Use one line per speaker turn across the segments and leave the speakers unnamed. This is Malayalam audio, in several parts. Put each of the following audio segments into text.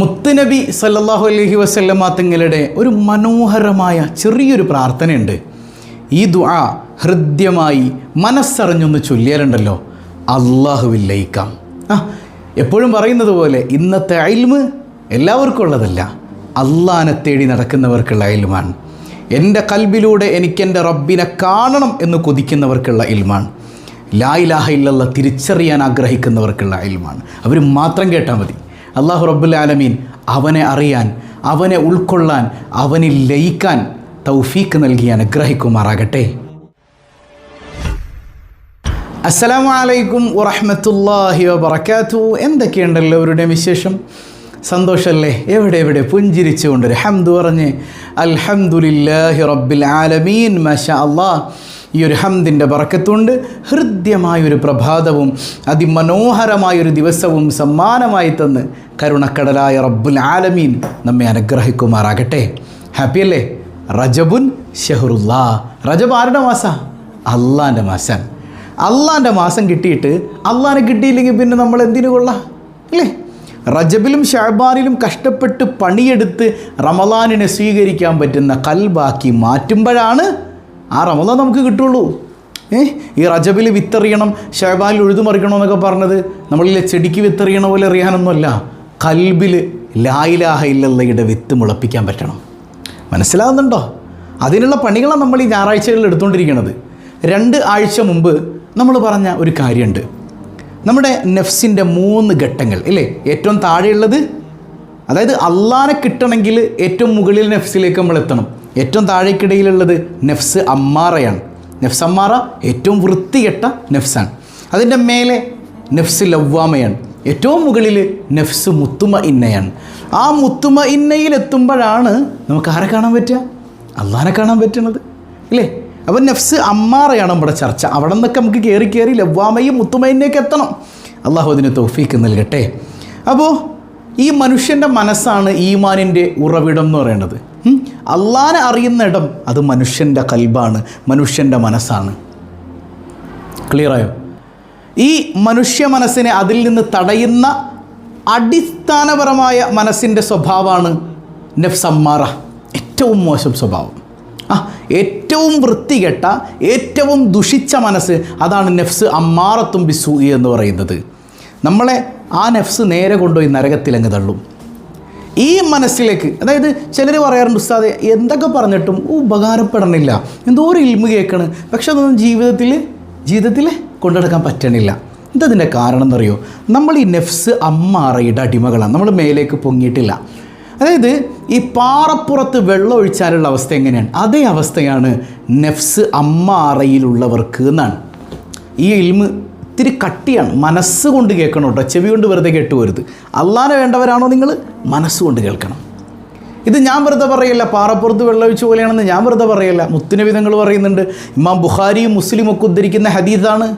മുത്തുനബി സല്ലാഹു അലൈഹി വസല്ലമ തങ്ങളുടെ ഒരു മനോഹരമായ ചെറിയൊരു പ്രാർത്ഥനയുണ്ട്. ഈ ദുആ ഹൃദ്യമായി മനസ്സറിഞ്ഞൊന്ന് ചൊല്ലിയാലുണ്ടല്ലോ. അള്ളാഹുവില്ലയിക്കാം ആ എപ്പോഴും പറയുന്നത് പോലെ ഇന്നത്തെ അയൽമ് എല്ലാവർക്കും ഉള്ളതല്ല. അള്ളാനെ തേടി നടക്കുന്നവർക്കുള്ള അയൽമാണ്. എന്റെ കൽബിലൂടെ എനിക്കെന്റെ റബ്ബിനെ കാണണം എന്ന് കൊതിക്കുന്നവർക്കുള്ള ഇൽമാണ് ലാ ഇലാഹ ഇല്ലല്ല തിരിച്ചറിയാൻ ആഗ്രഹിക്കുന്നവർക്കുള്ള അയൽമാണ്. അവർ മാത്രം കേട്ടാൽ മതി. അള്ളാഹു റബ്ബുൽ ആലമീൻ അവനെ അറിയാൻ അവനെ ഉൾക്കൊള്ളാൻ അവനിൽ ലയിക്കാൻ തൗഫീക്ക് നൽകി അനുഗ്രഹിക്കുമാറാകട്ടെ. അസ്സലാമു അലൈക്കും വറഹമത്തല്ലാഹി വബർക്കാത്തു എന്തൊക്കെയുണ്ട് എല്ലാവരുടെയും വിശേഷം? സന്തോഷമല്ലേ എവിടെ എവിടെ? പുഞ്ചിരിച്ചുകൊണ്ട് ഹംദ് പറഞ്ഞ് അൽഹംദുലില്ലാഹി റബ്ബിൽ ആലമീൻ മഷ അള്ളാഹ് ഈ ഒരു ഹംദിന്റെ പറക്കത്തുകൊണ്ട് ഹൃദ്യമായൊരു പ്രഭാതവും അതിമനോഹരമായൊരു ദിവസവും സമ്മാനമായി തന്ന് കരുണക്കടലായ റബ്ബുൽ ആലമീൻ നമ്മെ അനുഗ്രഹിക്കുമാറാകട്ടെ. ഹാപ്പി അല്ലേ റജബുൻ ഷെഹറുല്ലാ. റജബ് ആരുടെ മാസ? അള്ളാന്റെ മാസം. അള്ളാന്റെ മാസം കിട്ടിയിട്ട് അള്ളാനെ കിട്ടിയില്ലെങ്കിൽ പിന്നെ നമ്മൾ എന്തിനു കൊള്ളാം? അല്ലേ റജബിലും ഷാബാനിലും കഷ്ടപ്പെട്ട് പണിയെടുത്ത് റമലാനിനെ സ്വീകരിക്കാൻ പറ്റുന്ന കൽബാക്കി മാറ്റുമ്പോഴാണ് ആ റമദാൻ നമുക്ക് കിട്ടുള്ളൂ. ഏ? ഈ റജബിൽ വിത്തെറിയണം ഷാബാനിൽ ഉഴുതുമറിക്കണം എന്നൊക്കെ പറഞ്ഞത് നമ്മളിലെ ചെടിക്ക് വിത്തെറിയണ പോലെ എറിയാനൊന്നുമല്ല കൽബിൽ ലായിലാഹ ഇല്ലയുടെ വിത്ത് മുളപ്പിക്കാൻ പറ്റണം. മനസ്സിലാകുന്നുണ്ടോ അതിനുള്ള പണികളാണ് നമ്മൾ ഈ ഞായറാഴ്ചകളിൽ എടുത്തുകൊണ്ടിരിക്കുന്നത്. രണ്ട് ആഴ്ച മുമ്പ് നമ്മൾ പറഞ്ഞ ഒരു കാര്യമുണ്ട്. നമ്മുടെ നെഫ്സിന്റെ മൂന്ന് ഘട്ടങ്ങൾ ഇല്ലേ? ഏറ്റവും താഴെയുള്ളത് അതായത് അള്ളാനെ കിട്ടണമെങ്കിൽ ഏറ്റവും മുകളിൽ നെഫ്സിലേക്ക് നമ്മൾ എത്തണം. ഏറ്റവും താഴേക്കിടയിലുള്ളത് നെഫ്സ് അമ്മാറയാണ്. നെഫ്സ് അമ്മാറ ഏറ്റവും വൃത്തികെട്ട നെഫ്സാണ്. അതിന്റെ മേലെ നെഫ്സ് ലവ്വാമയാണ്. ഏറ്റവും മുകളിൽ നെഫ്സ് മുത്തുമ ഇന്നയാണ് ആ മുത്തുമ ഇന്നയിലെത്തുമ്പോഴാണ് നമുക്ക് ആരെ കാണാൻ പറ്റുക? അള്ളഹാനെ കാണാൻ പറ്റുന്നത് ഇല്ലേ? അപ്പം നെഫ്സ് അമ്മാറയാണ് നമ്മുടെ ചർച്ച. അവിടെ നിന്നൊക്കെ നമുക്ക് കയറി കയറി ലവ്വാമയും മുത്തുമയിനേക്ക് എത്തണം. അള്ളാഹു അതിന് തോഫീക്ക് നൽകട്ടെ. അപ്പോൾ ഈ മനുഷ്യന്റെ മനസ്സാണ് ഈമാനിന്റെ ഉറവിടം എന്ന് പറയുന്നത് ഉം? അള്ളാനെ അറിയുന്ന ഇടം അത് മനുഷ്യന്റെ കൽബാണ് മനുഷ്യന്റെ മനസ്സാണ്. ക്ലിയറായോ? ഈ മനുഷ്യ മനസ്സിനെ അതിൽ നിന്ന് തടയുന്ന അടിസ്ഥാനപരമായ മനസ്സിന്റെ സ്വഭാവമാണ് നെഫ്സമ്മാറ. ഏറ്റവും മോശം സ്വഭാവം. ആ ഏറ്റവും വൃത്തികെട്ട ഏറ്റവും ദുഷിച്ച മനസ്സ് അതാണ് നെഫ്സ് അമ്മാറത്തും ബിസൂയി എന്ന് പറയുന്നത്. നമ്മളെ ആ നെഫ്സ് നേരെ കൊണ്ടുപോയി നരകത്തിലങ്ങ് തള്ളും. ഈ മനസ്സിലേക്ക് അതായത് ചിലർ പറയാറുണ്ട് ഉസ്താദെ എന്തൊക്കെ പറഞ്ഞിട്ടും ഉപകാരപ്പെടണില്ല. എന്തോ ഒരു ഇൽമ കേൾക്കണ്. പക്ഷെ അതൊന്നും ജീവിതത്തിൽ ജീവിതത്തിൽ കൊണ്ടെടുക്കാൻ പറ്റണില്ല. എന്തതിന്റെ കാരണം എന്നറിയോ? നമ്മൾ ഈ നെഫ്സ് അമ്മാറയുടെ അടിമകളാണ് നമ്മൾ മേലേക്ക് പൊങ്ങിയിട്ടില്ല. അതായത് ഈ പാറപ്പുറത്ത് വെള്ളം ഒഴിച്ചാലുള്ള അവസ്ഥ എങ്ങനെയാണ്? അതേ അവസ്ഥയാണ് നെഫ്സ് അമ്മാറയിലുള്ളവർക്ക് എന്നാണ്. ഈ ഇൽമ് ഇത്തിരി കട്ടിയാണ്. മനസ്സുകൊണ്ട് കേൾക്കണം കേട്ടോ. ചെവി കൊണ്ട് വെറുതെ കേട്ടുപോരുത് അള്ളാനെ വേണ്ടവരാണോ നിങ്ങൾ മനസ്സുകൊണ്ട് കേൾക്കണം. ഇത് ഞാൻ വെറുതെ പറയല്ല. പാറപ്പുറത്ത് വെള്ളമൊഴിച്ച പോലെയാണെന്ന് ഞാൻ വെറുതെ പറയല്ല. മുത്തിനവിധങ്ങൾ പറയുന്നുണ്ട് ഇമാം ബുഖാരിയും മുസ്ലിം ഒക്കെ ഉദ്ധരിക്കുന്ന ഹദീദാണ്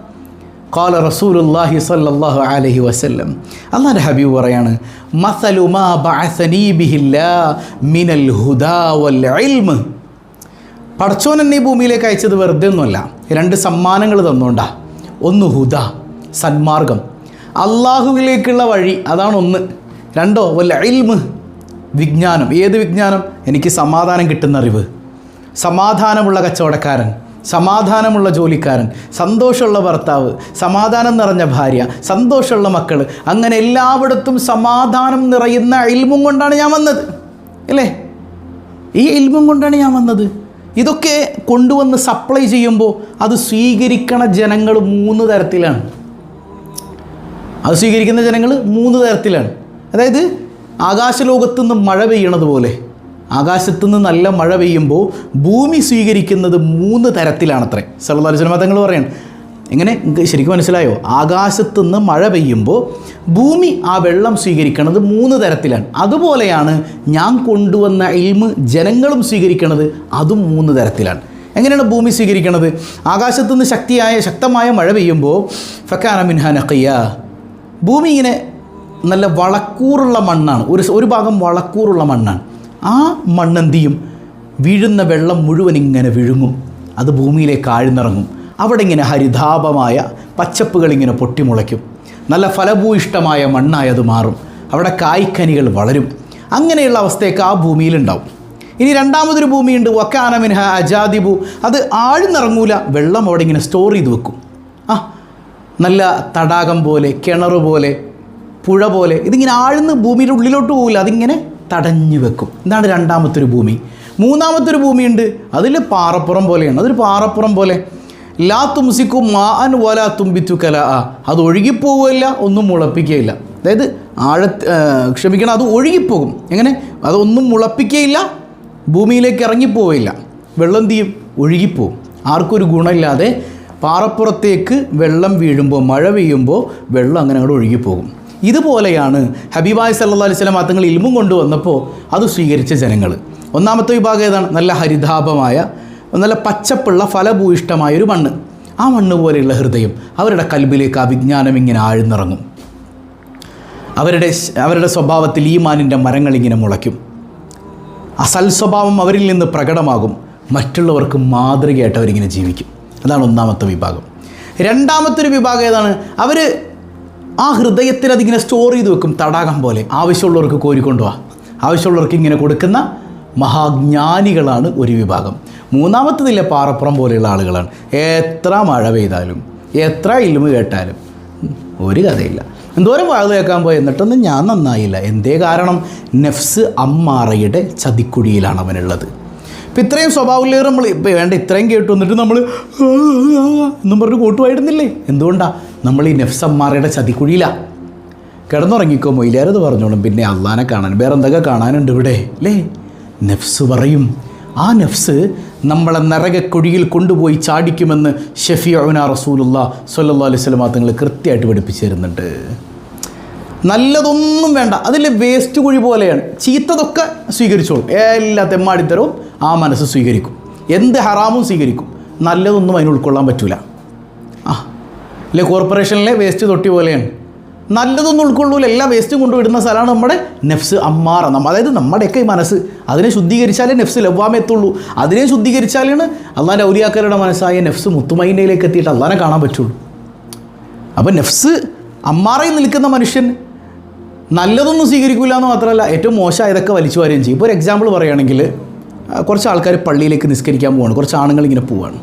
കാല റസൂലുല്ലാഹി സല്ലല്ലാഹു അലൈഹി വസല്ലം. അള്ളാഹുന്റെ ഹബീബ് പറയാണ് മാ ബഅസനീ ഹുദാ വൽ ഭൂമിയിലേക്ക് അയച്ചത് വെറുതെ ഒന്നുമല്ല രണ്ട് സമ്മാനങ്ങൾ തന്നുകൊണ്ടാ ഒന്ന് ഹുദ സന്മാർഗം. അള്ളാഹുവിലേക്കുള്ള വഴി അതാണ് ഒന്ന്. രണ്ടോ വല്ല ഇൽമ് വിജ്ഞാനം. ഏത് വിജ്ഞാനം? എനിക്ക് സമാധാനം കിട്ടുന്ന അറിവ് സമാധാനമുള്ള കച്ചവടക്കാരൻ സമാധാനമുള്ള ജോലിക്കാരൻ സന്തോഷമുള്ള ഭർത്താവ് സമാധാനം നിറഞ്ഞ ഭാര്യ സന്തോഷമുള്ള മക്കൾ അങ്ങനെ എല്ലായിടത്തും സമാധാനം നിറയുന്ന ഇൽമും കൊണ്ടാണ് ഞാൻ വന്നത്. അല്ലേ? ഈ ഇൽമും കൊണ്ടാണ് ഞാൻ വന്നത്. ഇതൊക്കെ കൊണ്ടുവന്ന് സപ്ലൈ ചെയ്യുമ്പോൾ അത് സ്വീകരിക്കണ ജനങ്ങൾ മൂന്ന് തരത്തിലാണ്. അത് സ്വീകരിക്കുന്ന ജനങ്ങൾ മൂന്ന് തരത്തിലാണ്. അതായത് ആകാശലോകത്തു നിന്ന് മഴ പെയ്യണത് പോലെ. ആകാശത്തു നിന്ന് നല്ല മഴ പെയ്യുമ്പോൾ ഭൂമി സ്വീകരിക്കുന്നത് മൂന്ന് തരത്തിലാണത്രേ. സല്ലാ തങ്ങൾ പറയാണ് എങ്ങനെ? ശരിക്കും മനസ്സിലായോ? ആകാശത്തു നിന്ന് മഴ പെയ്യുമ്പോൾ ഭൂമി ആ വെള്ളം സ്വീകരിക്കുന്നത് മൂന്ന് തരത്തിലാണ്. അതുപോലെയാണ് ഞാൻ കൊണ്ടുവന്ന ഇൽമ് ജനങ്ങളും സ്വീകരിക്കുന്നത് അതും മൂന്ന് തരത്തിലാണ്. എങ്ങനെയാണ് ഭൂമി സ്വീകരിക്കുന്നത് ആകാശത്തു നിന്ന് ശക്തിയായ ശക്തമായ മഴ പെയ്യുമ്പോൾ ഫക്കാന മിൻഹാ നഖിയ. ഭൂമി ഇങ്ങനെ നല്ല വളക്കൂറുള്ള മണ്ണാണ്. ഒരു ഒരു ഭാഗം വളക്കൂറുള്ള മണ്ണാണ്. ആ മണ്ണെന്തിയും വീഴുന്ന വെള്ളം മുഴുവൻ ഇങ്ങനെ വിഴുങ്ങും. അത് ഭൂമിയിലേക്ക് ആഴ്ന്നിറങ്ങും. അവിടെ ഇങ്ങനെ ഹരിതാപമായ പച്ചപ്പുകൾ ഇങ്ങനെ പൊട്ടിമുളയ്ക്കും. നല്ല ഫലഭൂയിഷ്ടമായ മണ്ണായി അത് മാറും. അവിടെ കായ്ക്കനികൾ വളരും. അങ്ങനെയുള്ള അവസ്ഥയൊക്കെ ആ ഭൂമിയിലുണ്ടാവും. ഇനി രണ്ടാമതൊരു ഭൂമിയുണ്ട്. വക്കാനമിൻഹ അജാദിബു. അത് ആഴ്ന്നിറങ്ങൂല. വെള്ളം അവിടെ ഇങ്ങനെ സ്റ്റോർ ചെയ്ത് വെക്കും. ആ നല്ല തടാകം പോലെ കിണർ പോലെ പുഴ പോലെ ഇതിങ്ങനെ ആഴ്ന്ന് ഭൂമിയുടെ ഉള്ളിലോട്ട് പോകില്ല അതിങ്ങനെ തടഞ്ഞു വെക്കും. ഇതാണ് രണ്ടാമത്തൊരു ഭൂമി. മൂന്നാമത്തൊരു ഭൂമിയുണ്ട്. അതിൽ പാറപ്പുറം പോലെയാണ്. അതൊരു പാറപ്പുറം പോലെ. ലാ തുംസിക്കു മാ അൻ വലാ തുമ്പിത്തു കല. ആ അത് ഒഴുകിപ്പോവുകയില്ല ഒന്നും മുളപ്പിക്കുകയില്ല. അതായത് ആഴ ക്ഷമിക്കണം അത് ഒഴുകിപ്പോകും. എങ്ങനെ? അതൊന്നും മുളപ്പിക്കുകയില്ല ഭൂമിയിലേക്ക് ഇറങ്ങിപ്പോവുകയില്ല. വെള്ളം തീയും ഒഴുകിപ്പോവും. ആർക്കൊരു ഗുണമില്ലാതെ പാറപ്പുറത്തേക്ക് വെള്ളം വീഴുമ്പോൾ മഴ പെയ്യുമ്പോൾ വെള്ളം അങ്ങനെ അങ്ങോട്ട് ഒഴുകിപ്പോകും. ഇതുപോലെയാണ് ഹബീബായ് സല്ലാ അലൈഹി സ്വലം തങ്ങൾ ഇൽമും കൊണ്ടുവന്നപ്പോൾ അത് സ്വീകരിച്ച ജനങ്ങൾ. ഒന്നാമത്തെ വിഭാഗം ഏതാണ്? നല്ല ഹരിതാപമായ നല്ല പച്ചപ്പുള്ള ഫലഭൂയിഷ്ടമായ ഒരു മണ്ണ്. ആ മണ്ണ് പോലെയുള്ള ഹൃദയം അവരുടെ കൽബിലേക്ക് ആ വിജ്ഞാനം ഇങ്ങനെ ആഴ്ന്നിറങ്ങും. അവരുടെ അവരുടെ സ്വഭാവത്തിൽ ഈ മാനിന്റെ മരങ്ങൾ ഇങ്ങനെ മുളയ്ക്കും. അസൽ സ്വഭാവം അവരിൽ നിന്ന് പ്രകടമാകും. മറ്റുള്ളവർക്ക് മാതൃകയായിട്ട് അവരിങ്ങനെ ജീവിക്കും. അതാണ് ഒന്നാമത്തെ വിഭാഗം. രണ്ടാമത്തെ ഒരു വിഭാഗം ഏതാണ്? അവർ ആ ഹൃദയത്തിൽ അതിങ്ങനെ സ്റ്റോർ ചെയ്ത് വെക്കും. തടാകം പോലെ. ആവശ്യമുള്ളവർക്ക് കോരിക്കൊണ്ടുപോവാ ആവശ്യമുള്ളവർക്ക് ഇങ്ങനെ കൊടുക്കുന്ന മഹാജ്ഞാനികളാണ് ഒരു വിഭാഗം. മൂന്നാമത്തെ നില പാറപ്പുറം പോലെയുള്ള ആളുകളാണ്. എത്ര മഴ പെയ്താലും എത്ര ഇൽമ കേട്ടാലും ഒരു കഥയില്ല. എന്തോരം വാഴ കേൾക്കാൻ പോയി എന്നിട്ടൊന്നും ഞാൻ നന്നായില്ല. എന്തേ കാരണം? നെഫ്സ് അമ്മാറയുടെ ചതിക്കുഴിയിലാണ് അവനുള്ളത്. ഇപ്പം ഇത്രയും സ്വഭാവമില്ലേറെ നമ്മൾ ഇപ്പം വേണ്ട ഇത്രയും കേട്ടു എന്നിട്ട് നമ്മൾ എന്നും പറഞ്ഞ് കൂട്ടുമായിരുന്നില്ലേ? എന്തുകൊണ്ടാണ് നമ്മൾ ഈ നെഫ്സ് അമ്മാറയുടെ ചതിക്കുഴിയിലാണ് കിടന്നുറങ്ങിക്കോ മൊയിലാരത് പറഞ്ഞോളും. പിന്നെ അള്ളാനെ കാണാൻ വേറെ എന്തൊക്കെ കാണാനുണ്ട് ഇവിടെ അല്ലേ നെഫ്സ് പറയും. ആ നെഫ്സ് നമ്മളെ നരകക്കുഴിയിൽ കൊണ്ടുപോയി ചാടിക്കുമെന്ന് ഷഫിയുന റസൂലുള്ള സൊല്ലാ അലൈഹി വസല്ലം തങ്ങൾ കൃത്യമായിട്ട് പഠിപ്പിച്ചു തരുന്നുണ്ട് നല്ലതൊന്നും വേണ്ട. അതിൽ വേസ്റ്റ് കുഴി പോലെയാണ്. ചീത്തതൊക്കെ സ്വീകരിച്ചോളും. എല്ലാ തെമ്മാടിത്തരവും ആ മനസ്സ് സ്വീകരിക്കും. എന്ത് ഹറാമും സ്വീകരിക്കും. നല്ലതൊന്നും അതിന് ഉൾക്കൊള്ളാൻ പറ്റൂല. ആ. അല്ലെ കോർപ്പറേഷനിലെ വേസ്റ്റ് തൊട്ടി പോലെയാണ്. നല്ലതൊന്നും ഉൾക്കൊള്ളൂല. എല്ലാം വേസ്റ്റും കൊണ്ടുവിടുന്ന സ്ഥലമാണ് നമ്മുടെ നെഫ്സ് അമ്മാറ നമ്മ അതായത് നമ്മുടെയൊക്കെ ഈ മനസ്സ്. അതിനെ ശുദ്ധീകരിച്ചാലേ നെഫ്സ് ലവ്വാമേ എത്തുള്ളൂ. അതിനെ ശുദ്ധീകരിച്ചാലാണ് അള്ളാന്റെ ഔലിയാക്കരുടെ മനസ്സായ നെഫ്സ് മുത്തുമൈനയിലേക്ക് എത്തിയിട്ട് അള്ളാനെ കാണാൻ പറ്റുള്ളൂ. അപ്പോൾ നെഫ്സ് അമ്മാറയിൽ നിൽക്കുന്ന മനുഷ്യൻ നല്ലതൊന്നും സ്വീകരിക്കില്ല എന്ന് മാത്രമല്ല ഏറ്റവും മോശമായതൊക്കെ വലിച്ചു വരികയും ചെയ്യും. ഇപ്പോൾ ഒരു എക്സാമ്പിൾ പറയുകയാണെങ്കിൽ കുറച്ച് ആൾക്കാർ പള്ളിയിലേക്ക് നിസ്കരിക്കാൻ പോവാണ്. കുറച്ച് ആണുങ്ങൾ ഇങ്ങനെ പോവാണ്.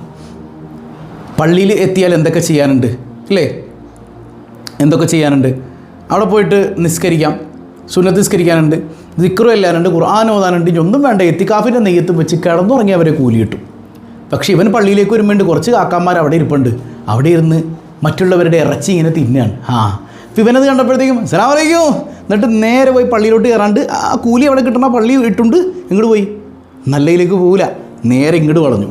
പള്ളിയിൽ എത്തിയാൽ എന്തൊക്കെ ചെയ്യാനുണ്ട്? അല്ലേ? എന്തൊക്കെ ചെയ്യാനുണ്ട്? അവിടെ പോയിട്ട് നിസ്കരിക്കാം. സുന്നത്ത് നിസ്കരിക്കാനുണ്ട്. ദിക്റു എല്ലാനുണ്ട് ഖുർആൻ ഓതാനുണ്ട്. ഒന്നും വേണ്ട. എത്തിക്കാഫിന്റെ നെയ്യത്ത് വെച്ച് കിടന്നുറങ്ങി അവരെ കൂലി കിട്ടും. പക്ഷേ ഇവൻ പള്ളിയിലേക്ക് വരുമ്പോണ്ട് കുറച്ച് കാക്കാന്മാർ അവിടെ ഇരിപ്പുണ്ട്. അവിടെ ഇരുന്ന് മറ്റുള്ളവരുടെ ഇറച്ചി ഇങ്ങനെ തിന്നാണ്. ആ അപ്പോൾ ഇവനത് കണ്ടപ്പോഴത്തേക്കും സലാമലൈക്കും എന്നിട്ട് നേരെ പോയി പള്ളിയിലോട്ട് കയറാണ്ട് ആ കൂലി അവിടെ കിട്ടണ പള്ളി ഇട്ടുണ്ട്. ഇങ്ങോട്ട് പോയി. നല്ലയിലേക്ക് പോകില്ല നേരെ ഇങ്ങോട്ട് വളഞ്ഞു.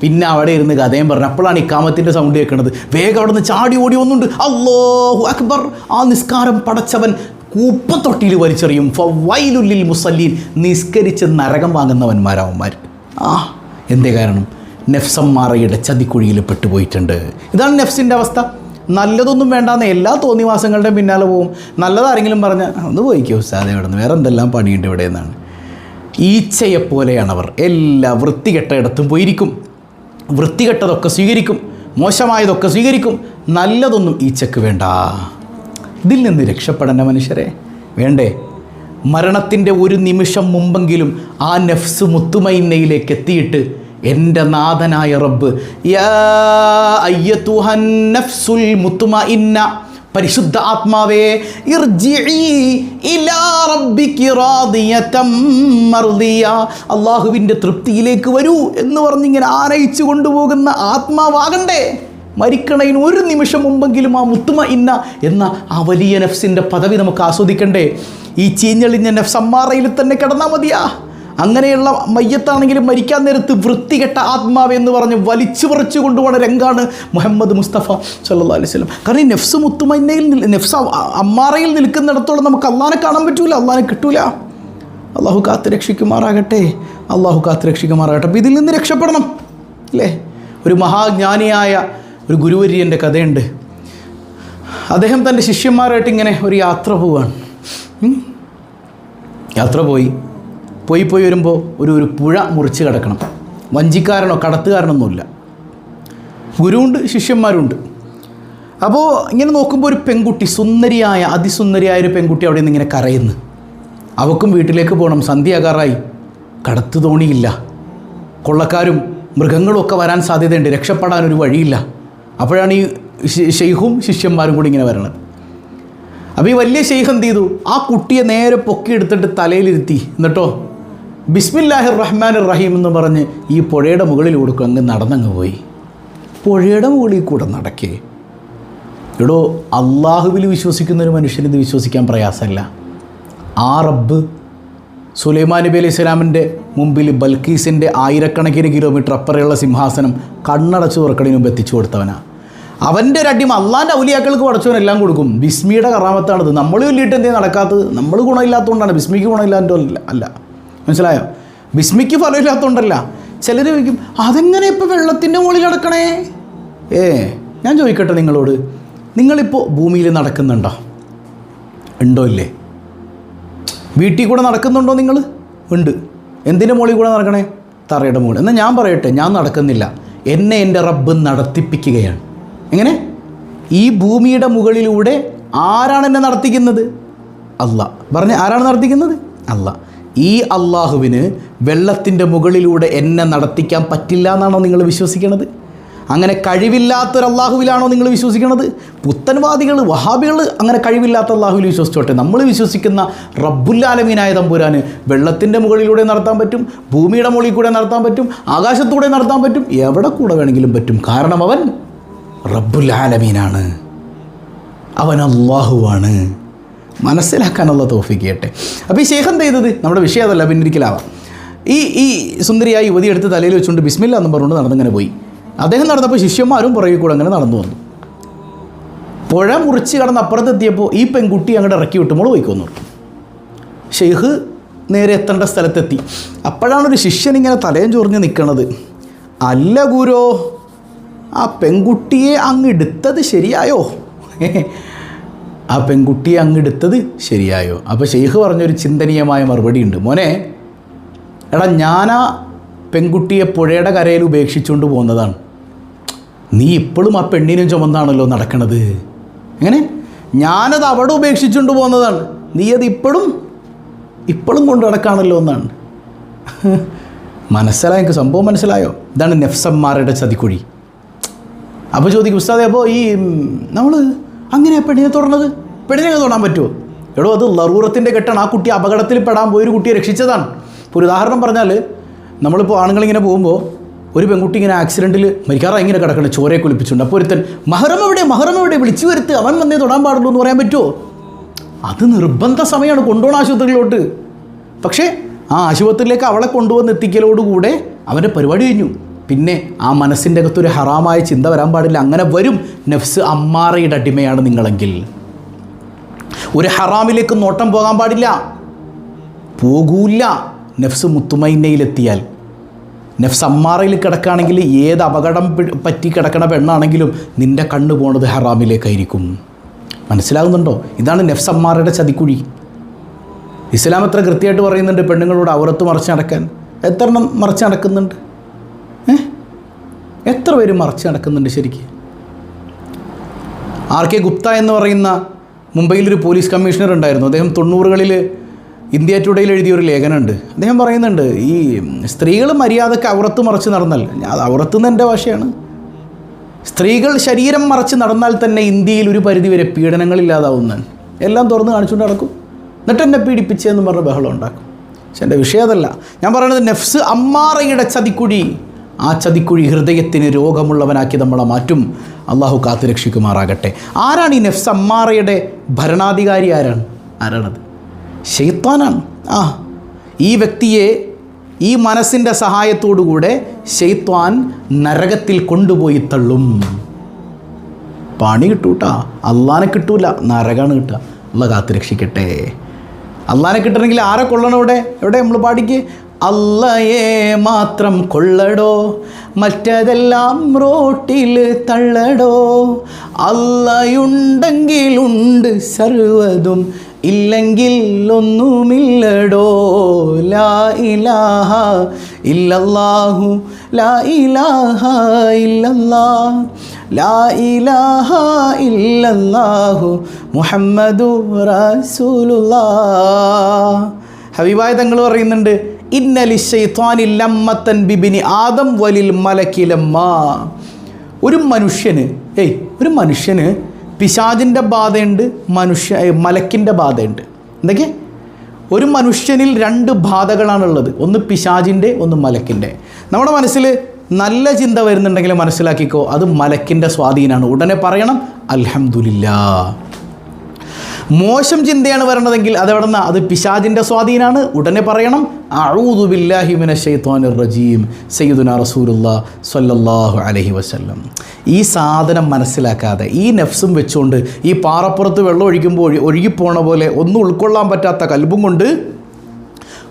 പിന്നെ അവിടെ ഇരുന്ന് കഥയും പറഞ്ഞു. അപ്പോഴാണ് ഇക്കാമത്തിന്റെ സൗണ്ട് കേൾക്കുന്നത്. വേഗം അവിടെ നിന്ന് ചാടി ഓടി ഒന്നുണ്ട് അള്ളാഹു അക്ബർ. ആ നിസ്കാരം പടച്ചവൻ കൂപ്പത്തൊട്ടിയിൽ വലിച്ചെറിയും. ഫവൈലുല്ലിൽ മുസല്ലീൻ. നിസ്കരിച്ച് നരകം വാങ്ങുന്നവന്മാരാവന്മാർ. ആ എന്തേ കാരണം? നെഫ്സമ്മാറയുടെ ചതിക്കുഴിയിൽ പെട്ടുപോയിട്ടുണ്ട്. ഇതാണ് നെഫ്സിന്റെ അവസ്ഥ. നല്ലതൊന്നും വേണ്ടാന്ന് എല്ലാ തോന്നിവാസങ്ങളുടെയും പിന്നാലെ പോവും. നല്ലതാരെങ്കിലും പറഞ്ഞാൽ ഒന്ന് പോയിക്കോ സാധ്യത ഇവിടെ നിന്ന് വേറെ എന്തെല്ലാം പണിയുണ്ട് ഇവിടെ എന്നാണ്. ഈച്ചയെപ്പോലെയാണവർ. എല്ലാ വൃത്തികെട്ട ഇടത്തും പോയിരിക്കും. വൃത്തികെട്ടതൊക്കെ സ്വീകരിക്കും മോശമായതൊക്കെ സ്വീകരിക്കും നല്ലതൊന്നും ഈച്ചക്ക് വേണ്ട. ഇതിൽ നിന്ന് രക്ഷപ്പെടേണ്ട മനുഷ്യരെ. വേണ്ടേ? മരണത്തിന്റെ ഒരു നിമിഷം മുമ്പെങ്കിലും ആ നെഫ്സ് മുത്തുമൈനയിലേക്ക് എത്തിയിട്ട് എന്റെ നാഥനായ റബ്ബ് യാ അയ്യത്തുഹൻ നഫ്സുൽ മുത്തുമഇന്ന പരിശുദ്ധ ആത്മാവേ അള്ളാഹുവിന്റെ തൃപ്തിയിലേക്ക് വരൂ എന്ന് പറഞ്ഞിങ്ങനെ ആനയിച്ചു കൊണ്ടുപോകുന്ന ആത്മാവാകണ്ടേ. മരിക്കണതിന് ഒരു നിമിഷം മുമ്പെങ്കിലും ആ മുത്തുമ ഇന്ന എന്ന ആ വലിയ നഫ്സിന്റെ പദവി നമുക്ക് ആസ്വദിക്കണ്ടേ. ഈ ചീഞ്ഞളിഞ്ഞ നഫ്സ് അമ്മാറയിൽ തന്നെ കിടന്നാൽ മതിയാ. അങ്ങനെയുള്ള മയ്യത്താണെങ്കിലും മരിക്കാൻ നേരത്ത് വൃത്തികെട്ട ആത്മാവ് എന്ന് പറഞ്ഞ് വലിച്ചു പറിച്ചു കൊണ്ടുപോകുന്ന രംഗാണ് മുഹമ്മദ് മുസ്തഫ സല്ലാ അലൈഹി സ്വലം കാരണം ഈ നെഫ്സ് മുത്തുമന്നയിൽ നെഫ്സ് അമ്മാറയിൽ നിൽക്കുന്നിടത്തോളം നമുക്ക് അള്ളാനെ കാണാൻ പറ്റൂല അള്ളാനെ കിട്ടൂല. അള്ളാഹു കാത്ത് രക്ഷിക്കുമാറാകട്ടെ അള്ളാഹു കാത്ത് രക്ഷിക്കുമാറാകട്ടെ. അപ്പോൾ ഇതിൽ നിന്ന് രക്ഷപ്പെടണം അല്ലേ? ഒരു മഹാജ്ഞാനിയായ ഒരു ഗുരുവര്യന്റെ കഥയുണ്ട്. അദ്ദേഹം തന്റെ ശിഷ്യന്മാരായിട്ട് ഇങ്ങനെ ഒരു യാത്ര പോവാണ്. യാത്ര പോയി. പോയി പോയി വരുമ്പോൾ ഒരു ഒരു പുഴ മുറിച്ച് കിടക്കണം. വഞ്ചിക്കാരനോ കടത്തുകാരനൊന്നുമില്ല. ഗുരുവുണ്ട് ശിഷ്യന്മാരുണ്ട്. അപ്പോൾ ഇങ്ങനെ നോക്കുമ്പോൾ ഒരു പെൺകുട്ടി സുന്ദരിയായ അതിസുന്ദരിയായ ഒരു പെൺകുട്ടി അവിടെ നിന്ന് ഇങ്ങനെ കരയുന്നു. അവക്കും വീട്ടിലേക്ക് പോകണം സന്ധ്യയാകാറായി കടത്തു തോണിയില്ല കൊള്ളക്കാരും മൃഗങ്ങളും ഒക്കെ വരാൻ സാധ്യതയുണ്ട്. രക്ഷപ്പെടാൻ ഒരു വഴിയില്ല. അപ്പോഴാണ് ഈ ഷെയ്ഖും ശിഷ്യന്മാരും കൂടി ഇങ്ങനെ വരണത്. അപ്പോൾ ഈ വലിയ ഷെയ്ഖ് എന്ത് ചെയ്തു? ആ കുട്ടിയെ നേരെ പൊക്കിയെടുത്തിട്ട് തലയിലിരുത്തി. എന്നിട്ടോ? ബിസ്മില്ലാഹിർ റഹ്മാൻ റഹീം എന്ന് പറഞ്ഞ് ഈ പുഴയുടെ മുകളിലൂടെ അങ്ങ് നടന്നങ്ങ് പോയി. പുഴയുടെ മുകളിൽ കൂടെ നടക്കേ. എടോ അള്ളാഹുവിൽ വിശ്വസിക്കുന്ന ഒരു മനുഷ്യന് ഇത് വിശ്വസിക്കാൻ പ്രയാസമല്ല. ആ റബ്ബ് സുലൈമാൻ നബി അലൈഹി സ്വലാമിന്റെ മുമ്പിൽ ബൽക്കീസിന്റെ ആയിരക്കണക്കിന് കിലോമീറ്റർ അപ്പുറയുള്ള സിംഹാസനം കണ്ണടച്ചു തുറക്കണതിന് മുമ്പ് എത്തിച്ചു കൊടുത്തവനാണ് അവന്റെ ഒരു അടിമ അള്ളാന്റെ ഔലിയാക്കൾക്ക് പടച്ചവനെല്ലാം കൊടുക്കും. ബിസ്മിയുടെ കറാമത്താണിത്. നമ്മൾ വലിയിട്ട് എന്തേ നടക്കാത്തത്? നമ്മൾ ഗുണമില്ലാത്തതുകൊണ്ടാണ്. ബിസ്മിക്ക് ഗുണമില്ലാത്തതല്ല അല്ല മനസ്സിലായോ? ബിസ്മിക്ക് ഫലമില്ലാത്തതുകൊണ്ടല്ല ചിലർ ചോദിക്കും അതെങ്ങനെ ഇപ്പോൾ വെള്ളത്തിന്റെ മുകളിൽ നടക്കണേ? ഏ ഞാൻ ചോദിക്കട്ടെ നിങ്ങളോട്. നിങ്ങളിപ്പോൾ ഭൂമിയിൽ നടക്കുന്നുണ്ടോ? ഉണ്ടോ ഇല്ലേ? വീട്ടിൽ കൂടെ നടക്കുന്നുണ്ടോ നിങ്ങൾ ഉണ്ട്. എന്തിന്റെ മുകളിൽ കൂടെ നടക്കണേ? തറയുടെ മുകളിൽ. എന്നാൽ ഞാൻ പറയട്ടെ ഞാൻ നടക്കുന്നില്ല. എന്നെ എന്റെ റബ്ബ് നടത്തിപ്പിക്കുകയാണ്. എങ്ങനെ? ഈ ഭൂമിയുടെ മുകളിലൂടെ ആരാണ് എന്നെ നടത്തിക്കുന്നത്? അല്ല പറഞ്ഞ ആരാണ് നടത്തിക്കുന്നത്? അല്ല ഈ അള്ളാഹുവിന് വെള്ളത്തിന്റെ മുകളിലൂടെ എന്നെ നടത്തിക്കാൻ പറ്റില്ല എന്നാണോ നിങ്ങൾ വിശ്വസിക്കണത്? അങ്ങനെ കഴിവില്ലാത്തൊരു അള്ളാഹുവിലാണോ നിങ്ങൾ വിശ്വസിക്കുന്നത് പുത്തൻവാദികൾ വഹാബികൾ അങ്ങനെ കഴിവില്ലാത്ത അള്ളാഹുവിൽ വിശ്വസിച്ചോട്ടെ. നമ്മൾ വിശ്വസിക്കുന്ന റബ്ബുല്ലാലമീനായ തമ്പുരാന് വെള്ളത്തിന്റെ മുകളിലൂടെ നടത്താൻ പറ്റും ഭൂമിയുടെ മുകളിൽ കൂടെ നടത്താൻ പറ്റും ആകാശത്തൂടെ നടത്താൻ പറ്റും എവിടെ കൂടെ വേണമെങ്കിലും പറ്റും. കാരണം അവൻ റബ്ബുല്ലാലമീനാണ്. അവൻ അള്ളാഹുവാണ്. മനസ്സിലാക്കാനുള്ള തോഫിക്ക് അപ്പോൾ ഈ ശേഖം ചെയ്തത് നമ്മുടെ വിഷയം അതല്ല പിന്നിരിക്കലാവാം. ഈ ഈ സുന്ദരിയായി യുവതി എടുത്ത് തലയിൽ വെച്ചുകൊണ്ട് ബിസ്മില്ല എന്നും പറഞ്ഞുകൊണ്ട് നടന്നിങ്ങനെ പോയി. അദ്ദേഹം നടന്നപ്പോൾ ശിഷ്യന്മാരും പുറകെ കൂടെ അങ്ങനെ നടന്നു വന്നു. പുഴ മുറിച്ച് കടന്ന് അപ്പുറത്തെത്തിയപ്പോൾ ഈ പെൺകുട്ടി അങ്ങോട്ട് ഇറക്കി വിട്ട് മോൾ പോയിക്കൊന്നു ഷെയ്ഖ് നേരെ എത്തേണ്ട സ്ഥലത്തെത്തി. അപ്പോഴാണ് ഒരു ശിഷ്യൻ ഇങ്ങനെ തലയും ചൊറിഞ്ഞ് നിൽക്കണത് അല്ല ഗുരോ ആ പെൺകുട്ടിയെ അങ്ങ് എടുത്തത് ശരിയായോ? ആ പെൺകുട്ടിയെ അങ്ങ് എടുത്തത് ശരിയായോ? അപ്പോൾ ഷെയ്ഖ് പറഞ്ഞൊരു ചിന്തനീയമായ മറുപടി ഉണ്ട്. മോനെ എടാ ഞാനാ പെൺകുട്ടിയെ പുഴയുടെ കരയിൽ ഉപേക്ഷിച്ചുകൊണ്ട് പോകുന്നതാണ്. നീ ഇപ്പോഴും ആ പെണ്ണിനും ചുമന്നാണല്ലോ നടക്കണത്. എങ്ങനെ? ഞാനത് അവിടെ ഉപേക്ഷിച്ചുകൊണ്ട് പോകുന്നതാണ്. നീ അത് ഇപ്പോഴും ഇപ്പോഴും കൊണ്ട് നടക്കാണല്ലോ എന്നാണ്. മനസ്സിലായ? എനിക്ക് സംഭവം മനസ്സിലായോ? ഇതാണ് നെഫ്സന്മാരുടെ ചതിക്കുഴി. അപ്പോൾ ചോദിക്കും ഉസ്താദെ അപ്പോൾ ഈ നമ്മൾ അങ്ങനെ പെണ്ണിനെ തൊടണത്? പെണ്ണിനെ തൊടാൻ പറ്റുമോ എടോ അത് ലറൂറത്തിന്റെ കെട്ടാണ്. ആ കുട്ടി അപകടത്തിൽ പെടാൻ പോയി ഒരു കുട്ടിയെ രക്ഷിച്ചതാണ്. ഇപ്പോൾ ഒരു ഉദാഹരണം പറഞ്ഞാൽ നമ്മളിപ്പോൾ ആണുങ്ങളിങ്ങനെ പോകുമ്പോൾ ഒരു പെൺകുട്ടി ഇങ്ങനെ ആക്സിഡന്റിൽ മരിക്കാറായി ഇങ്ങനെ കിടക്കണം ചോരയെ കുളിപ്പിച്ചുണ്ട് അപ്പോൾ ഒരുത്തൻ മഹറം എവിടെ? മഹറം എവിടെ? വിളിച്ചു വരുത്ത്. അവൻ വന്നേ തൊടാൻ പാടുള്ളൂ എന്ന് പറയാൻ പറ്റുമോ അത് നിർബന്ധ സമയമാണ് കൊണ്ടുപോകണം ആശുപത്രിയിലോട്ട്. പക്ഷേ ആ ആശുപത്രിയിലേക്ക് അവളെ കൊണ്ടുവന്ന് എത്തിക്കലോടുകൂടെ അവന്റെ പരിപാടി കഴിഞ്ഞു. പിന്നെ ആ മനസ്സിന്റെ അകത്തൊരു ഹറാമായ ചിന്ത വരാൻ പാടില്ല. അങ്ങനെ വരും. നഫ്സ് അമ്മാറയുടെ അടിമയാണ് നിങ്ങളെങ്കിൽ. ഒരു ഹറാമിലേക്ക് നോട്ടം പോകാൻ പാടില്ല. പോകൂല്ല. നഫ്സ് മുത്തുമൈനയിലെത്തിയാൽ. നഫ്സ് അമ്മാറയിൽ കിടക്കുകയാണെങ്കിൽ ഏത് അപകടം പറ്റി കിടക്കണ പെണ്ണാണെങ്കിലും നിന്റെ കണ്ണ് പോണത് ഹറാമിലേക്കായിരിക്കും. മനസ്സിലാകുന്നുണ്ടോ? ഇതാണ് നഫ്സ് അമ്മാറയുടെ ചതിക്കുഴി. ഇസ്ലാം എത്ര കൃത്യമായിട്ട് പറയുന്നുണ്ട് പെണ്ണുങ്ങളോട് അവറത്ത് മറച്ച് നടക്കാൻ? എത്ര എണ്ണം മറച്ച് നടക്കുന്നുണ്ട്? എത്ര പേര് മറച്ച് നടക്കുന്നുണ്ട് ശരിക്ക്? ആർ കെ ഗുപ്ത എന്ന് പറയുന്ന മുംബൈയിലൊരു പോലീസ് കമ്മീഷണർ ഉണ്ടായിരുന്നു. അദ്ദേഹം തൊണ്ണൂറുകളിൽ ഇന്ത്യ ടുഡേയിൽ എഴുതിയൊരു ലേഖനമുണ്ട്. അദ്ദേഹം പറയുന്നുണ്ട് ഈ സ്ത്രീകൾ മര്യാദയ്ക്ക് അവറത്ത് മറച്ച് നടന്നാൽ അവറത്ത് നിന്ന് എന്റെ ഭാഷയാണ്. സ്ത്രീകൾ ശരീരം മറച്ച് നടന്നാൽ തന്നെ ഇന്ത്യയിൽ ഒരു പരിധിവരെ പീഡനങ്ങളില്ലാതാവുന്നതാണ് എല്ലാം തുറന്ന് കാണിച്ചുകൊണ്ട് നടക്കും. എന്നിട്ട് എന്നെ പീഡിപ്പിച്ചെന്ന് പറഞ്ഞ് ബഹളം ഉണ്ടാക്കും. പക്ഷെ എന്റെ വിഷയം അതല്ല. ഞാൻ പറയുന്നത് നെഫ്സ് അമ്മാറയുടെ ചതിക്കുഴി ആ ചതിക്കുഴി ഹൃദയത്തിന് രോഗമുള്ളവനാക്കി നമ്മളെ മാറ്റും. അള്ളാഹു കാത്തുരക്ഷിക്കുമാറാകട്ടെ ആരാണ് ഈ നെഫ്സ് അമ്മാറയുടെ ഭരണാധികാരി ആരാണ്? ആരാണത്? ഷെയ്ത്താനാണ് ആ ഈ വ്യക്തിയെ ഈ മനസ്സിന്റെ സഹായത്തോടുകൂടെ ഷെയ്ത്വാൻ നരകത്തിൽ കൊണ്ടുപോയി തള്ളും. പണി കിട്ടൂട്ടാ. അള്ളാനെ കിട്ടൂല. നരകാണ് കിട്ടുക. അള്ള കാത്തുരക്ഷിക്കട്ടെ അള്ളാനെ കിട്ടണമെങ്കിൽ ആരെ കൊള്ളണം ഇവിടെ എവിടെ? നമ്മൾ പാടിക്ക്? അല്ലയെ മാത്രം കൊള്ളടോ മറ്റതെല്ലാം റോട്ടിൽ തള്ളടോ. അല്ലയുണ്ടെങ്കിലുണ്ട് സർവതും ഇല്ലെങ്കിൽ ഒന്നുമില്ലടോ. ലാ ഇലാഹ ഇല്ലല്ലാഹു ലാ ഇലാഹ ഇല്ലല്ലാ ലാ ഇലാഹ ഇല്ലല്ലാഹു മുഹമ്മദു റസൂലുള്ളാ ഹബീബായ തങ്ങൾ പറയുന്നുണ്ട് ഇന്നലി ഷൈത്വാനിൽ ലമ്മത്തൻ ബിബിനി ആദം വലിൽ മലക്കിലമ്മ ഒരു മനുഷ്യന് ഏയ് ഒരു മനുഷ്യന് പിശാജിന്റെ ബാധയുണ്ട് മനുഷ്യ മലക്കിന്റെ ബാധയുണ്ട്. എന്തൊക്കെ? ഒരു മനുഷ്യനിൽ രണ്ട് ബാധകളാണുള്ളത്. ഒന്ന് പിശാജിന്റെ ഒന്ന് മലക്കിന്റെ നമ്മുടെ മനസ്സിൽ നല്ല ചിന്ത വരുന്നുണ്ടെങ്കിൽ മനസ്സിലാക്കിക്കോ അത് മലക്കിന്റെ സ്വാധീനമാണ് ഉടനെ പറയണം അൽഹംദുലില്ലാ മോശം ചിന്തയാണ് വരണതെങ്കിൽ അതെവിടെ നിന്നാ അത് പിശാജിന്റെ സ്വാധീനമാണ് ഉടനെ പറയണം അഊദു ബില്ലാഹി മിനശ് റജീം സയ്യിദുന റസൂലുള്ള സ്വല്ലല്ലാഹു അലൈഹി വസല്ലം. ഈ സാധനം മനസ്സിലാക്കാതെ ഈ നെഫ്സും വെച്ചുകൊണ്ട് ഈ പാറപ്പുറത്ത് വെള്ളം ഒഴിക്കുമ്പോൾ ഒഴി ഒഴുകിപ്പോണ പോലെ ഒന്നും ഉൾക്കൊള്ളാൻ പറ്റാത്ത കൽബും കൊണ്ട്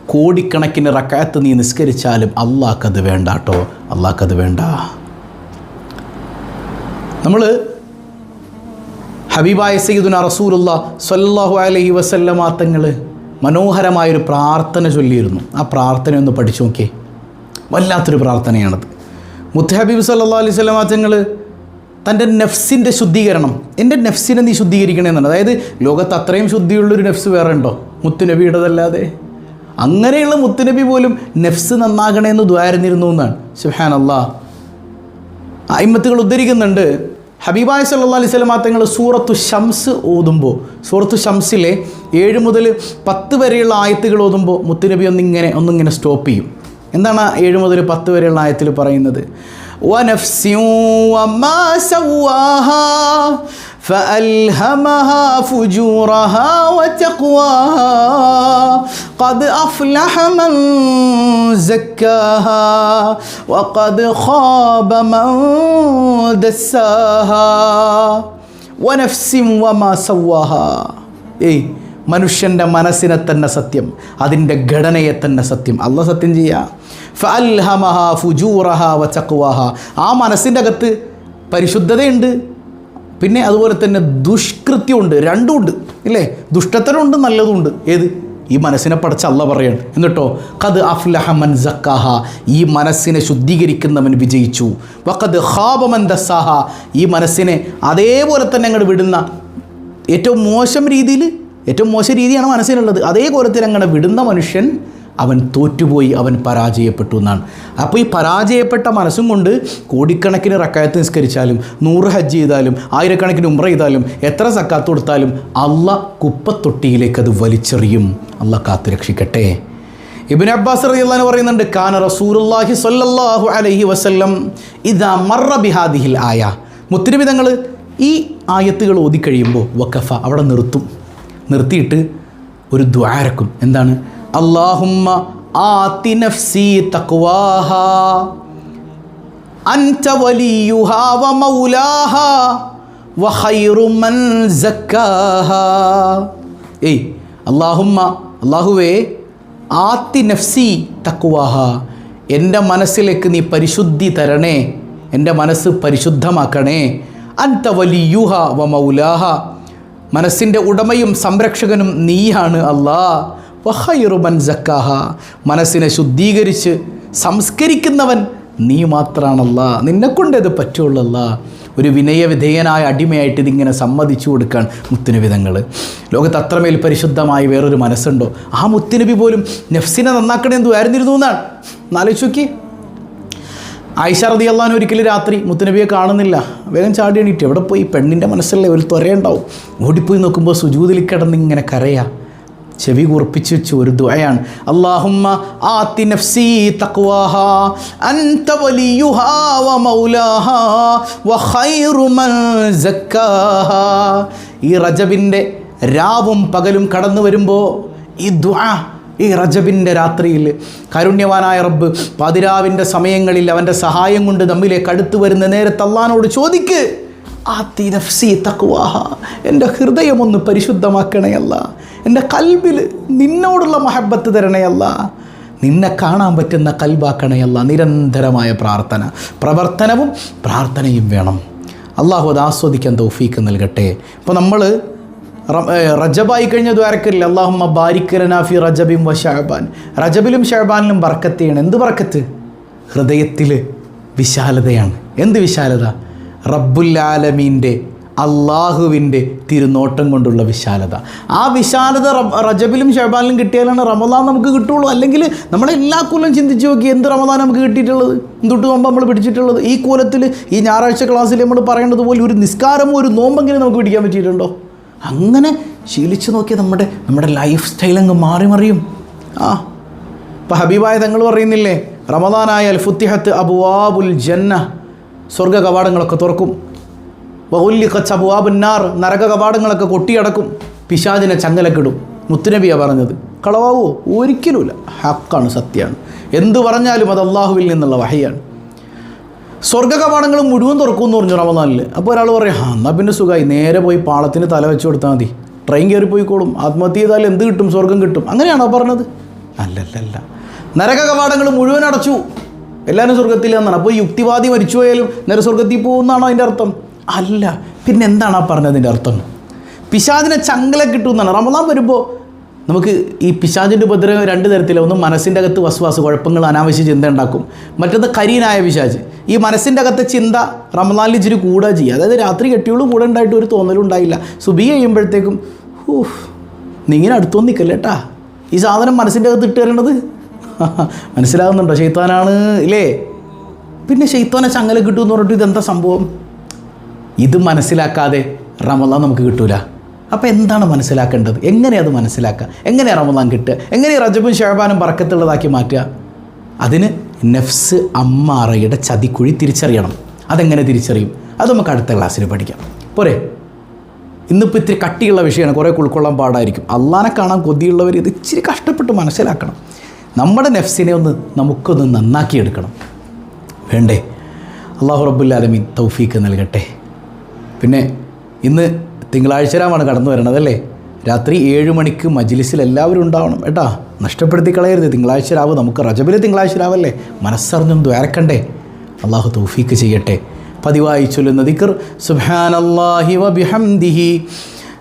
കോടിക്കണക്കിന് റക്കായത്ത് നീ നിസ്കരിച്ചാലും അള്ളാഹ്ക്കത് വേണ്ട കേട്ടോ അള്ളാഹ്ക്കത് വേണ്ട. നമ്മൾ ഹബീബായ സയ്യിദുന റസൂലുള്ള സ്വല്ലല്ലാഹു അലൈഹി വസല്ലമ തങ്ങൾ മനോഹരമായൊരു പ്രാർത്ഥന ചൊല്ലിയിരുന്നു. ആ പ്രാർത്ഥന ഒന്ന് പഠിച്ചു നോക്കിയേ. വല്ലാത്തൊരു പ്രാർത്ഥനയാണത്. മുത്ത് ഹബീബ് സല്ലല്ലാഹു അലൈഹി വസല്ലമ തങ്ങൾ തന്റെ നെഫ്സിന്റെ ശുദ്ധീകരണം എന്റെ നെഫ്സിനെ നീ ശുദ്ധീകരിക്കണമെന്നാണ് അതായത് ലോകത്ത് അത്രയും ശുദ്ധിയുള്ളൊരു നെഫ്സ് വേറെ ഉണ്ടോ? മുത്തുനബിയുടേതല്ലാതെ. അങ്ങനെയുള്ള മുത്തുനബി പോലും നെഫ്സ് നന്നാകണമെന്ന് ദ്വാരന്നിരുന്നു എന്നാണ്. സുഹാൻ അള്ളാഹ് അയിമത്തുകൾ ഉദ്ധരിക്കുന്നുണ്ട്. ഹബീബായ സല്ലാ അലൈഹി സ്വലമാ തങ്ങൾ സൂറത്തു ഷംസ് ഓതുമ്പോൾ സൂറത്തു ഷംസിലെ ഏഴ് മുതൽ പത്ത് വരെയുള്ള ആയത്തുകൾ ഓതുമ്പോൾ മുത്തുനബി ഒന്നിങ്ങനെ ഒന്നിങ്ങനെ സ്റ്റോപ്പ് ചെയ്യും. എന്താണ് ഏഴ് മുതൽ പത്ത് വരെയുള്ള ആയത്തിൽ പറയുന്നത്? فألهمها فجورها وتقواها قد أفلح من زكاها وقد خاب من دساها ونفس وما سواها ഏയ് മനുഷ്യൻ്റെ മനസ്സിനെ തന്നെ സത്യം അതിൻ്റെ ഘടനയെ തന്നെ സത്യം അല്ല സത്യം ചെയ്യുക ഫഅൽഹമഹ ഫുജൂറഹ വചക്വാഹ ആ മനസ്സിൻ്റെ അകത്ത് പരിശുദ്ധതയുണ്ട് പിന്നെ അതുപോലെ തന്നെ ദുഷ്കൃത്യമുണ്ട് രണ്ടുമുണ്ട് ഇല്ലേ? ദുഷ്ടത്തരമുണ്ട് നല്ലതുണ്ട് ഏത്? ഈ മനസ്സിനെ പടച്ച അല്ല പറയാണ്. എന്നിട്ടോ? കത് അഫ്ലഹ മൻ സക്കാഹ ഈ മനസ്സിനെ ശുദ്ധീകരിക്കുന്നവൻ വിജയിച്ചു. വഖദ് ഹാബമൻ ദസാഹ ഈ മനസ്സിനെ അതേപോലെ തന്നെ അങ്ങോട്ട് വിടുന്ന ഏറ്റവും മോശം രീതിയിൽ ഏറ്റവും മോശം രീതിയാണ് മനസ്സിനുള്ളത്. അതേപോലെ തന്നെ അങ്ങനെ വിടുന്ന മനുഷ്യൻ അവൻ തോറ്റുപോയി അവൻ പരാജയപ്പെട്ടു എന്നാണ്. അപ്പോൾ ഈ പരാജയപ്പെട്ട മനസ്സും കൊണ്ട് കോടിക്കണക്കിന് റക്കായത്ത് നിസ്കരിച്ചാലും നൂറ് ഹജ്ജ് ചെയ്താലും ആയിരക്കണക്കിന് ഉമ്ര ചെയ്താലും എത്ര സക്കാത്ത് കൊടുത്താലും അള്ള കുപ്പത്തൊട്ടിയിലേക്ക് അത് വലിച്ചെറിയും. അള്ള കാത്തു രക്ഷിക്കട്ടെ. ഇബിൻ അബ്ബാസ് റളിയല്ലാഹു പറയുന്നുണ്ട് കാന റസൂലുള്ളാഹി സ്വല്ലല്ലാഹു അലൈഹി വസല്ലം ഇദാ മറ ബിഹാദിഹിൽ ആയ. മുത്തിരിവിധങ്ങൾ ഈ ആയത്തുകൾ ഓതിക്കഴിയുമ്പോൾ വക്കഫ അവിടെ നിർത്തും. നിർത്തിയിട്ട് ഒരു ദ്വാരക്കും എന്താണ്? അള്ളാഹുമ്മ ആതി നഫ്സി തഖ്വാഹ. അൻത വലിയുഹാ വ മൗലാഹ. വ ഖൈറു മൻ സക്കാഹ. ഏയ് അള്ളാഹുമ്മ അള്ളാഹുവേ ആത്തി നഫ്സി തക്കുവാഹ എന്റെ മനസ്സിലേക്ക് നീ പരിശുദ്ധി തരണേ. എന്റെ മനസ്സ് പരിശുദ്ധമാക്കണേ. അൻത വലിയുഹ വ മൗലാഹ. മനസ്സിന്റെ ഉടമയും സംരക്ഷകനും നീയാണ് അല്ലാ വഹൈറുമൻ സക്കാഹ. മനസ്സിനെ ശുദ്ധീകരിച്ച് സംസ്കരിക്കുന്നവൻ നീ മാത്രമാണല്ല നിന്നെക്കൊണ്ട് ഇത് പറ്റുള്ളല്ല. ഒരു വിനയവിധേയനായ അടിമയായിട്ട് ഇതിങ്ങനെ സമ്മതിച്ചു കൊടുക്കാൻ മുത്തുനബിതങ്ങൾ ലോകത്ത് അത്രമേൽ പരിശുദ്ധമായി വേറൊരു മനസ്സുണ്ടോ? ആ മുത്തുനബി പോലും നെഫ്സിനെ നന്നാക്കണേ എന്തു ആയിരുന്നിരുന്നു എന്നാണ്. എന്നാലോചിച്ച് നോക്കി ആയിഷ റതി അള്ളഹാൻ ഒരിക്കലും രാത്രി മുത്തുനബിയെ കാണുന്നില്ല. വേഗം ചാടി എണീറ്റ്. എവിടെ പോയി? പെണ്ണിന്റെ മനസ്സിലുള്ള ഒരു ത്വരയുണ്ടാവും. ഓടിപ്പോയി നോക്കുമ്പോൾ സുജൂതിൽ കിടന്ന് ഇങ്ങനെ കരയാ. ചെവി കുറിപ്പിച്ച് വെച്ച് ഒരു ദുആയാണ്. അല്ലാഹുമ്മ ആതി നഫ്സി തഖ്വാഹ അൻത വ വ ഈ റജബിന്റെ രാവും പകലും കടന്നു വരുമ്പോൾ ഈ ദുആ ഈ റജബിന്റെ രാത്രിയിൽ കാരുണ്യവാനായ റബ്ബ് പതിരാവിന്റെ സമയങ്ങളിൽ അവന്റെ സഹായം കൊണ്ട് നമ്മിലേക്ക് അടുത്തു വരുന്ന നേരത്ത് അള്ളഹാനോട് ചോദിക്ക്. ആത്തി നഫ്സി തക്വാഹ എന്റെ ഹൃദയമൊന്ന് പരിശുദ്ധമാക്കണയല്ല എന്റെ കൽബിൽ നിന്നോടുള്ള മഹബത്ത് തരണയല്ല നിന്നെ കാണാൻ പറ്റുന്ന കൽബാക്കണയല്ല നിരന്തരമായ പ്രാർത്ഥന. പ്രവർത്തനവും പ്രാർത്ഥനയും വേണം. അള്ളാഹു അത് ആസ്വദിക്കാൻ തൗഫീക്ക് നൽകട്ടെ. ഇപ്പോൾ നമ്മൾ റജബായി കഴിഞ്ഞ ദ്വാരക്കല്ല അള്ളാഹുമ്മ ബാരിക്കരനാഫി റജബിം വ ഷഹബാൻ റജബിലും ഷഹബാനിലും ബർക്കത്തെയാണ് എന്ത് ബർക്കത്ത്? ഹൃദയത്തിൽ വിശാലതയാണ്. എന്ത് വിശാലത? റബ്ബുല്ലാലമീന്റെ അള്ളാഹുവിന്റെ തിരുനോട്ടം കൊണ്ടുള്ള വിശാലത. ആ വിശാലത റജബിലും ഷെബാലിലും കിട്ടിയാലാണ് റമദാൻ നമുക്ക് കിട്ടുള്ളൂ. അല്ലെങ്കിൽ നമ്മളെ എല്ലാ കൊല്ലം ചിന്തിച്ച് നോക്കി എന്ത് റമദാൻ നമുക്ക് കിട്ടിയിട്ടുള്ളത്? എന്തൊട്ട് നോമ്പ് നമ്മൾ പിടിച്ചിട്ടുള്ളത്? ഈ കോലത്തിൽ ഈ ഞായറാഴ്ച ക്ലാസ്സിൽ നമ്മൾ പറയേണ്ടത് പോലെ ഒരു നിസ്കാരമോ ഒരു നോമ്പെങ്കിലും നമുക്ക് പിടിക്കാൻ പറ്റിയിട്ടുണ്ടോ? അങ്ങനെ ശീലിച്ചു നോക്കിയാൽ നമ്മുടെ നമ്മുടെ ലൈഫ് സ്റ്റൈൽ അങ്ങ് മാറി മറിയും. ആ. ഇപ്പം ഹബീബായ തങ്ങൾ പറയുന്നില്ലേ റമദാനായാൽ ഫുത്തിഹത്ത് അബുവാബുൽ ജന്ന സ്വർഗ കവാടങ്ങളൊക്കെ തുറക്കും. വൗല്യ കച്ചബുവാബുന്നാർ നരക കവാടങ്ങളൊക്കെ കൊട്ടിയടക്കും. പിശാദിനെ ചങ്ങലക്കിടും. മുത്തുനബിയാണ് പറഞ്ഞത് കളവാവോ ഒരിക്കലുമില്ല. ഹക്കാണ് സത്യമാണ് എന്ത് പറഞ്ഞാലും അത് അള്ളാഹുവിൽ നിന്നുള്ള വഹയാണ്. സ്വർഗ കവാടങ്ങൾ മുഴുവൻ തുറക്കും എന്ന് പറഞ്ഞു റമദാനിൽ അപ്പോൾ ഒരാൾ പറയും ആ എന്നാൽ പിന്നെ സുഖമായി നേരെ പോയി പാളത്തിന് തല വെച്ച് കൊടുത്താൽ മതി. ട്രെയിൻ കയറി പോയിക്കോളും. ആത്മഹത്യ ചെയ്താൽ എന്ത് കിട്ടും? സ്വർഗം കിട്ടും. അങ്ങനെയാണോ പറഞ്ഞത്? അല്ലല്ലല്ല. നരക കവാടങ്ങൾ മുഴുവൻ അടച്ചു. എല്ലാവരും സ്വർഗത്തിൽ എന്നാണ് അപ്പോൾ യുക്തിവാദി മരിച്ചു പോയാലും നേരെ സ്വർഗത്തിൽ പോകുന്നതാണോ അതിന്റെ അർത്ഥം? അല്ല. പിന്നെ എന്താണ് ആ പറഞ്ഞതിന്റെ അർത്ഥം? പിശാചിനെ ചങ്കല കിട്ടുമെന്നാണ്. റമദാൻ വരുമ്പോൾ നമുക്ക് ഈ പിശാചിന്റെ ഉപദ്രവം രണ്ട് തരത്തിലാണ് ഒന്ന് മനസ്സിന്റെ അകത്ത് വസ്വാസ് കുഴപ്പങ്ങൾ അനാവശ്യ ചിന്ത ഉണ്ടാക്കും. മറ്റൊന്ന് കരീനായ പിശാജ് ഈ മനസ്സിന്റെ അകത്തെ ചിന്ത റമദാനിൽ ഇച്ചിരി കൂടുക ചെയ്യുക. അതായത് രാത്രി കെട്ടിയോളും കൂടെ ഉണ്ടായിട്ട് ഒരു തോന്നലും ഉണ്ടായില്ല. സുബി കഴിയുമ്പോഴത്തേക്കും ഊഹ് നീ ഇങ്ങനെ അടുത്തൊന്നും നിൽക്കല്ലേട്ടാ ഈ സാധനം മനസ്സിന്റെ അകത്ത് ഇട്ട് തരേണ്ടത്? മനസ്സിലാകുന്നുണ്ടോ? ഷെയ്ത്താനാണ് ഇല്ലേ? പിന്നെ ഷെയ്ത്താനെ ചങ്ങല കിട്ടുമെന്ന് പറഞ്ഞിട്ട് ഇതെന്താ സംഭവം? ഇത് മനസ്സിലാക്കാതെ റമദാൻ നമുക്ക് കിട്ടൂല. അപ്പോൾ എന്താണ് മനസ്സിലാക്കേണ്ടത്? എങ്ങനെ അത് മനസ്സിലാക്കുക എങ്ങനെയാണ് റമദാൻ കിട്ടുക? എങ്ങനെ റജബും ഷേബാനും പറക്കത്തുള്ളതാക്കി മാറ്റുക? അതിന് നെഫ്സ് അമ്മാറയുടെ ചതിക്കുഴി തിരിച്ചറിയണം. അതെങ്ങനെ തിരിച്ചറിയും? അത് നമുക്ക് അടുത്ത ക്ലാസ്സിൽ പഠിക്കാം. പോരെ? ഇന്നിപ്പോൾ ഇത്തിരി കട്ടിയുള്ള വിഷയമാണ്. കുറേ ഉൾക്കൊള്ളാൻ പാടായിരിക്കും. അള്ളാനെ കാണാൻ കൊതിയുള്ളവർ ഇത് ഇച്ചിരി കഷ്ടപ്പെട്ട് മനസ്സിലാക്കണം. നമ്മുടെ നെഫ്സിനെ ഒന്ന് നമുക്കൊന്ന് നന്നാക്കിയെടുക്കണം. വേണ്ടേ? അള്ളാഹു റബ്ബുല്ലാലമീൻ തൗഫീക്ക് നൽകട്ടെ. പിന്നെ ഇന്ന് തിങ്കളാഴ്ചരാമാണ് കടന്നു വരണത് അല്ലേ? രാത്രി ഏഴ് മണിക്ക് മജ്ലിസിൽ എല്ലാവരും ഉണ്ടാവണം കേട്ടാ നഷ്ടപ്പെടുത്തി കളയരുത്. തിങ്കളാഴ്ച രാവ് നമുക്ക് റജബിലെ തിങ്കളാഴ്ച രാവല്ലേ? മനസ്സറിഞ്ഞും ദ്വാരക്കണ്ടേ? അള്ളാഹു തൗഫീക്ക് ചെയ്യട്ടെ. പതിവായി ചൊല്ലുന്ന ദിക്കർ സുബ്ഹാനല്ലാഹി വബിഹംദിഹി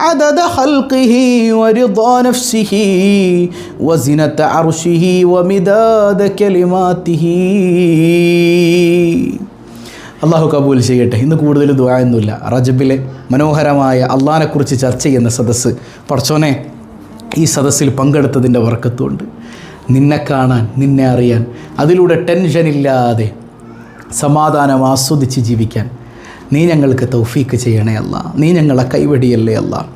عدد خلقه ورضا نفسه وزنة عرشه ومداد كلماته അള്ളാഹു കബൂൽ ചെയ്യട്ടെ ഇന്ന് കൂടുതൽ ദുആയൊന്നുമില്ല റജബിലെ മനോഹരമായ അള്ളാഹിനെക്കുറിച്ച് ചർച്ച ചെയ്യുന്ന സദസ്സ് പടച്ചോനെ ഈ സദസ്സിൽ പങ്കെടുത്തതിൻ്റെ വർക്കത്തുണ്ട് നിന്നെ കാണാൻ നിന്നെ അറിയാൻ അതിലൂടെ ടെൻഷനില്ലാതെ സമാധാനം ആസ്വദിച്ച് ജീവിക്കാൻ നീ ഞങ്ങൾക്ക് തൗഫീക്ക് ചെയ്യണേ അല്ല. നീ ഞങ്ങളെ കൈവടിയല്ലേ അല്ല.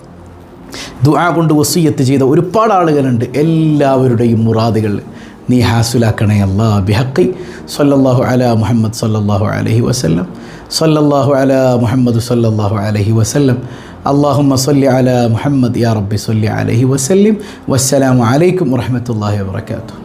ദുആ കൊണ്ട് വസീയത്ത് ചെയ്ത ഒരുപാട് ആളുകളുണ്ട്. എല്ലാവരുടെയും മുറാദുകൾ നീ ഹാസുലാക്കണേ അല്ല. ബിഹഖി സല്ലല്ലാഹു അല മുഹമ്മദ് സല്ലല്ലാഹു അലഹി വസല്ലം. സല്ലല്ലാഹു അല മുഹമ്മദ് സല്ലല്ലാഹു അലഹി വസല്ലം. അള്ളാഹുമ്മ സല്ലി അല മുഹമ്മദ് യാ റബ്ബി സല്ലി അലഹി വസല്ലിം. വസ്സലാമു അലൈക്കും വറഹമത്തല്ലാഹി വബറകാതുഹു.